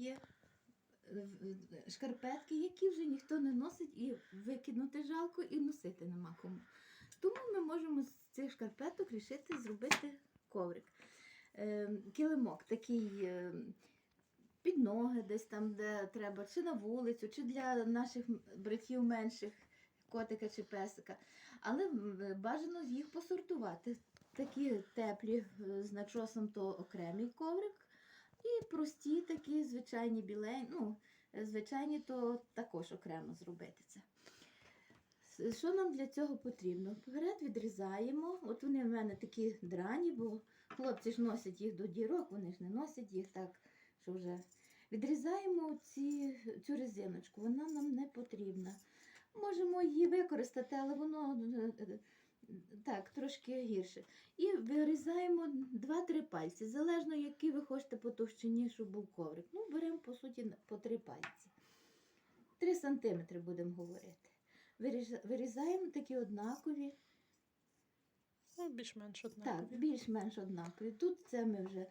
є е, шкарпетки, які вже ніхто не носить, і викинути жалко, і носити нема кому. Тому ми можемо з цих шкарпеток рішити зробити коврик. Е, Килимок такий е, під ноги, десь там, де треба, чи на вулицю, чи для наших братів менших, котика чи песика. Але бажано їх посортувати. Такі теплі з начосом то окремий коврик. І прості такі звичайні білень, ну, е, звичайні, то також окремо зробити це. Що нам для цього потрібно? Вперед відрізаємо. От вони в мене такі драні, бо хлопці ж носять їх до дірок, вони ж не носять їх так, що вже. Відрізаємо ці, цю резиночку, вона нам не потрібна. Можемо її використати, але воно е, е, так, трошки гірше. І вирізаємо 2-3 пальці, залежно, який ви хочете по товщині, щоб був коврик. Ну, беремо, по суті, по 3 пальці. 3 см будемо говорити. Вирізаємо такі однакові, Ну, більш-менш однакові. так, більш-менш однакові. Тут це ми вже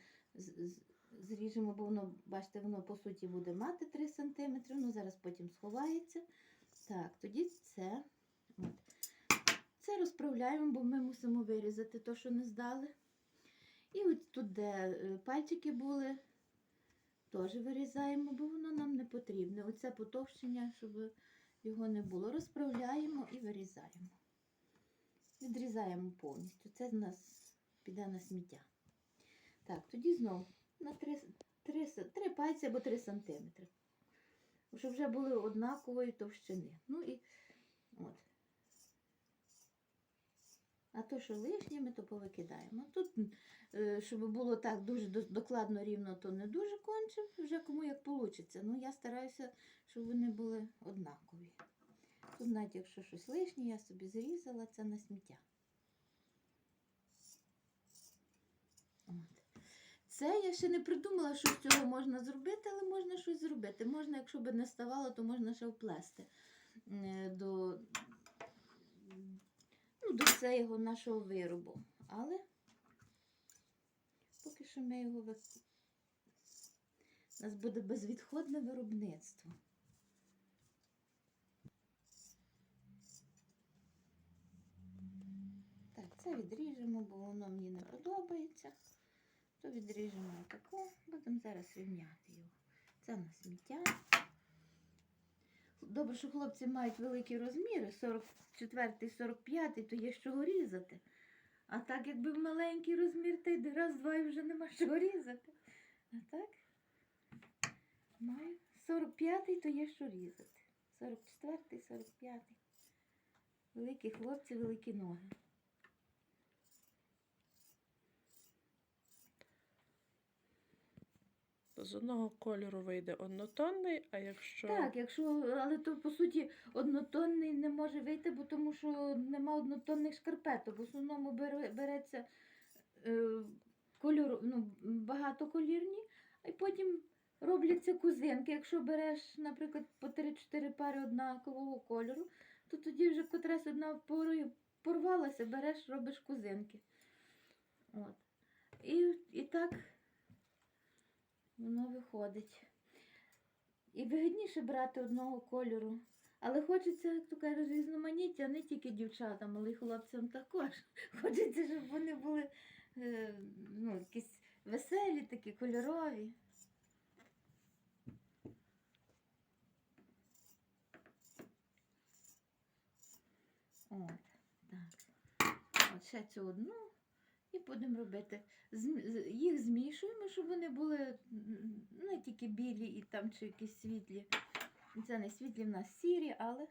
зріжемо, бо воно, бачите, воно по суті буде мати 3 см, ну зараз потім сховається. Так, тоді це. Це розправляємо, бо ми мусимо вирізати те, що не здали. І от тут, де е, пальчики були, теж вирізаємо, бо воно нам не потрібне. Оце потовщення, щоб його не було. Розправляємо і вирізаємо. Відрізаємо повністю. Це в нас піде на сміття. Так, тоді знову на 3, 3, 3 пальці або 3 сантиметри. Щоб вже були однакової товщини. Ну і от. А то, що лишнє, ми то повикидаємо. Тут, е, щоб було так дуже докладно рівно, то не дуже конче, вже кому як вийде. Ну, я стараюся, щоб вони були однакові. Тут, навіть якщо щось лишнє, я собі зрізала це на сміття. От. Це я ще не придумала, що з цього можна зробити, але можна щось зробити. Можна, якщо б не ставало, то можна ще вплести е, до, ну, до цього нашого виробу. Але поки що ми його ви... У нас буде безвідходне виробництво. Так, це відріжемо, бо воно мені не подобається. То відріжемо отаку, будемо зараз рівняти його. Це на сміття. Добре, що хлопці мають великі розміри, 44 45 то є з чого різати. А так, якби маленький розмір, то й раз-два і вже нема чого різати. А так? Маю 45 то є що різати. 44-й, 45-й. Великі хлопці, великі ноги. З одного кольору вийде однотонний, а якщо Так, якщо, але то по суті однотонний не може вийти, бо тому що нема однотонних шкарпеток. В основному береться е, кольор, ну, багатоколірні, а потім робляться кузинки. Якщо береш, наприклад, по 3-4 пари однакового кольору, то тоді вже котрась одна порою порвалася, береш, робиш кузинки. От. І, і так воно виходить. І вигідніше брати одного кольору. Але хочеться, як то кажуть, різноманіття, не тільки дівчатам, але й хлопцям також. Хочеться, щоб вони були е, ну, якісь веселі, такі кольорові. От, так. От ще цю одну. І будемо робити. Їх змішуємо, щоб вони були не тільки білі і там чи якісь світлі. Це не світлі, в нас сірі, але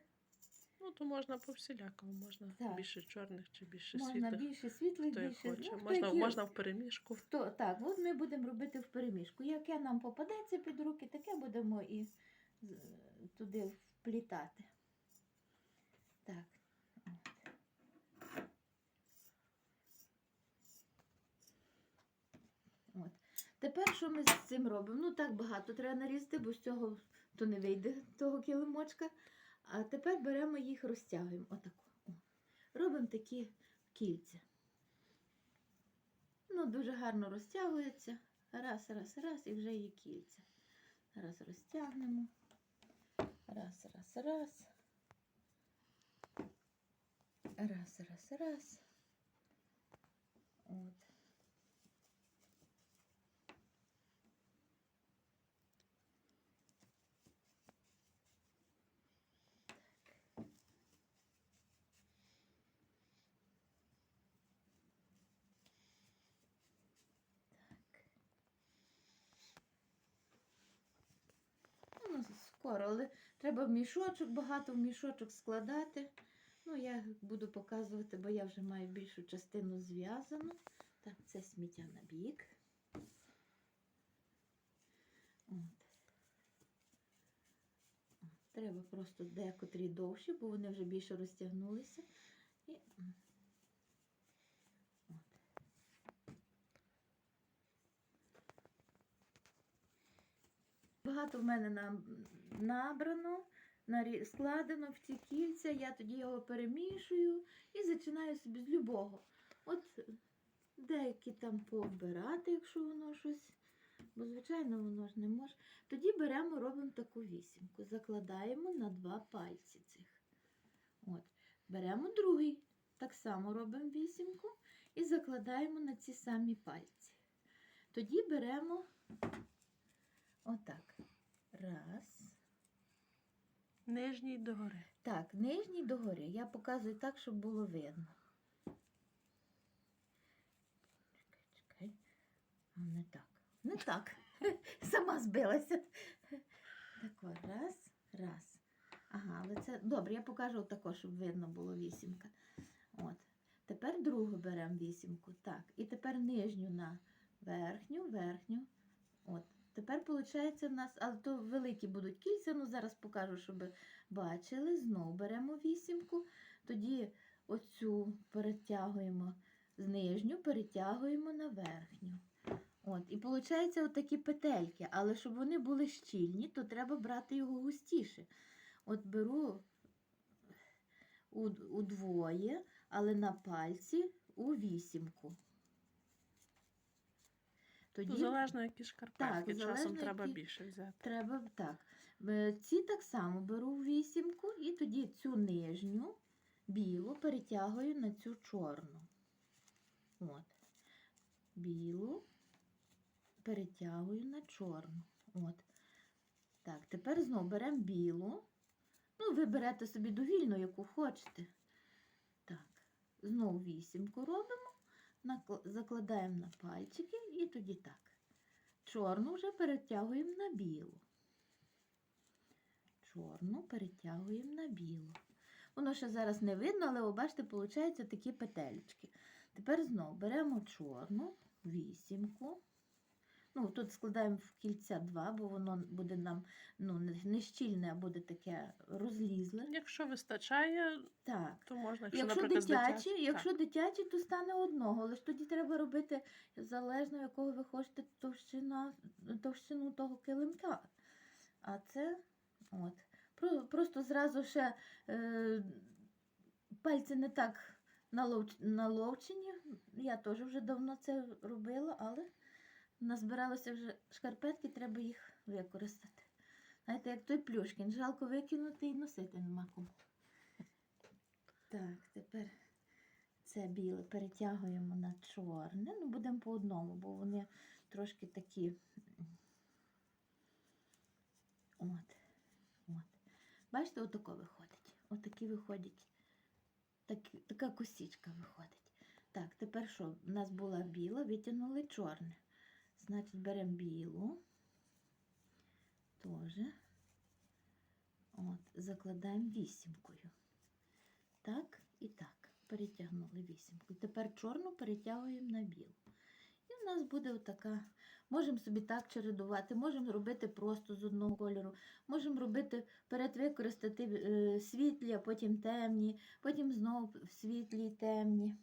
ну то можна по всілякому, можна Так. більше чорних чи більше можна світлих. більше світлих, Хто більше хоче. ну, можна, які- можна в переміжку. Хто, так, от ми будемо робити в переміжку. Яке нам попадеться під руки, таке будемо і туди вплітати. Так. От. От. Тепер що ми з цим робимо? Ну так багато треба нарізати, бо з цього то не вийде того килимочка. А тепер беремо їх, розтягуємо. Отако. О. Робимо такі кільця. Ну, дуже гарно розтягується. Раз, раз, раз, і вже є кільця. Раз розтягнемо. Раз, раз, раз. Раз, раз, раз. От. Ну, скоро, але треба в мішочок, багато в мішочок складати. Ну, я буду показувати, бо я вже маю більшу частину зв'язану. Так, це сміття на бік. От. Треба просто декотрі довші, бо вони вже більше розтягнулися. І... Багато в мене нам набрано, складено в ці кільця, я тоді його перемішую і зачинаю собі з любого. От деякі там повбирати, якщо воно щось, бо звичайно воно ж не може. Тоді беремо, робимо таку вісімку, закладаємо на два пальці цих. От. Беремо другий, так само робимо вісімку і закладаємо на ці самі пальці. Тоді беремо отак. Раз. Нижній догори. Так, нижній догори. Я показую так, щоб було видно. Чекай, чекай. А, Не так. Не так. Сама збилася. Так, о, раз, раз. Ага, але це добре, я покажу також, щоб видно було вісімка. От. Тепер другу беремо вісімку. Так. І тепер нижню на верхню, верхню. От. Тепер виходить в нас, але то великі будуть кільця, ну зараз покажу, щоб бачили. Знову беремо вісімку, тоді оцю перетягуємо з нижню, перетягуємо на верхню. От, і виходить отакі петельки, але щоб вони були щільні, то треба брати його густіше. От беру удвоє, але на пальці у вісімку. Тоді Залежно, які шкарпетки. Часом залежно, треба більше взяти. Треба так. Е, Ці так само беру в вісімку і тоді цю нижню білу перетягую на цю чорну. От. Білу перетягую на чорну. От. Так, тепер знову беремо білу. Ну, ви берете собі довільну, яку хочете. Так, знову вісімку робимо, закладаємо на пальчики і тоді так. Чорну вже перетягуємо на білу. Чорну перетягуємо на білу. Воно ще зараз не видно, але ви бачите, виходить такі петельки. Тепер знову беремо чорну, вісімку. Ну, тут складаємо в кільця два, бо воно буде нам ну, не не щільне, а буде таке розлізле. Якщо вистачає, Так. то можна, якщо, Якщо наприклад, дитячі, дитячим- якщо дитячі, то стане одного, але ж тоді треба робити залежно, якого ви хочете товщина, товщину того килимка. А це от. Просто зразу ще е, пальці не так наловчені. Я теж вже давно це робила, але назбиралося вже шкарпетки, треба їх використати. Знаєте, як той плюшкін, жалко викинути і носити нема кому. Так, тепер це біле перетягуємо на чорне. Ну, будемо по одному, бо вони трошки такі. От. От. Бачите, отако виходить. Отакі виходять. Так, така косічка виходить. Так, тепер що? У нас була біла, витягнули чорне. Значить, беремо білу. Теж. От, закладаємо вісімкою. Так і так. Перетягнули вісімку. Тепер чорну перетягуємо на білу. І в нас буде отака. Можемо собі так чередувати, можемо робити просто з одного кольору, можемо робити перед використати е, світлі, а потім темні, потім знову світлі і темні.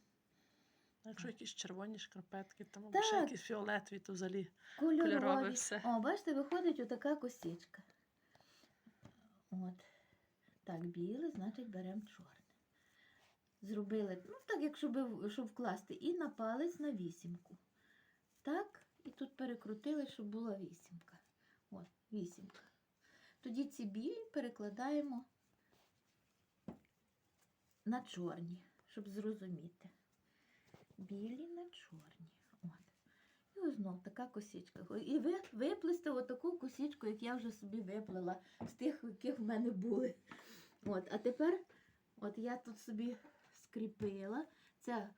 Якщо якісь червоні шкарпетки, там або Так. ще якісь фіолетові, то взагалі Кольорові. все. О, бачите, виходить отака косичка. От. Так, біле, значить беремо чорне. Зробили, ну так, як щоб, щоб вкласти, і на палець на вісімку. Так, і тут перекрутили, щоб була вісімка. От, вісімка. Тоді ці білі перекладаємо на чорні, щоб зрозуміти. Білі на чорні. От. І ось знов така косічка. І ви виплести отаку косічку, як я вже собі виплела з тих, яких в мене були. От, а тепер, от я тут собі скріпила. Це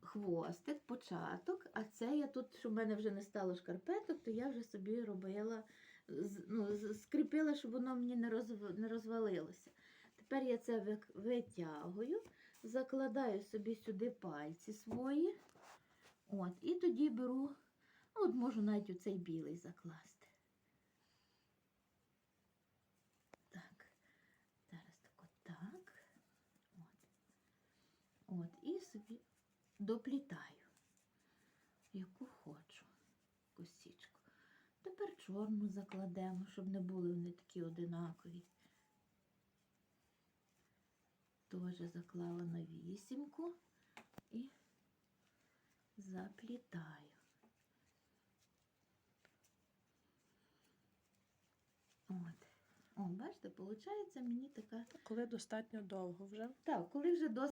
хвостик, початок, а це я тут, щоб в мене вже не стало шкарпеток, то я вже собі робила, ну, скріпила, щоб воно мені не, розвалилося. Тепер я це витягую, закладаю собі сюди пальці свої. От, і тоді беру, ну, от можу навіть оцей білий закласти. Так, зараз так отак. От. От, і собі доплітаю, яку хочу косічку. Тепер чорну закладемо, щоб не були вони такі одинакові. Теж заклала на вісімку і заплітаю. От. О, бачите, виходить мені така. Коли достатньо довго вже. Так, коли вже досить.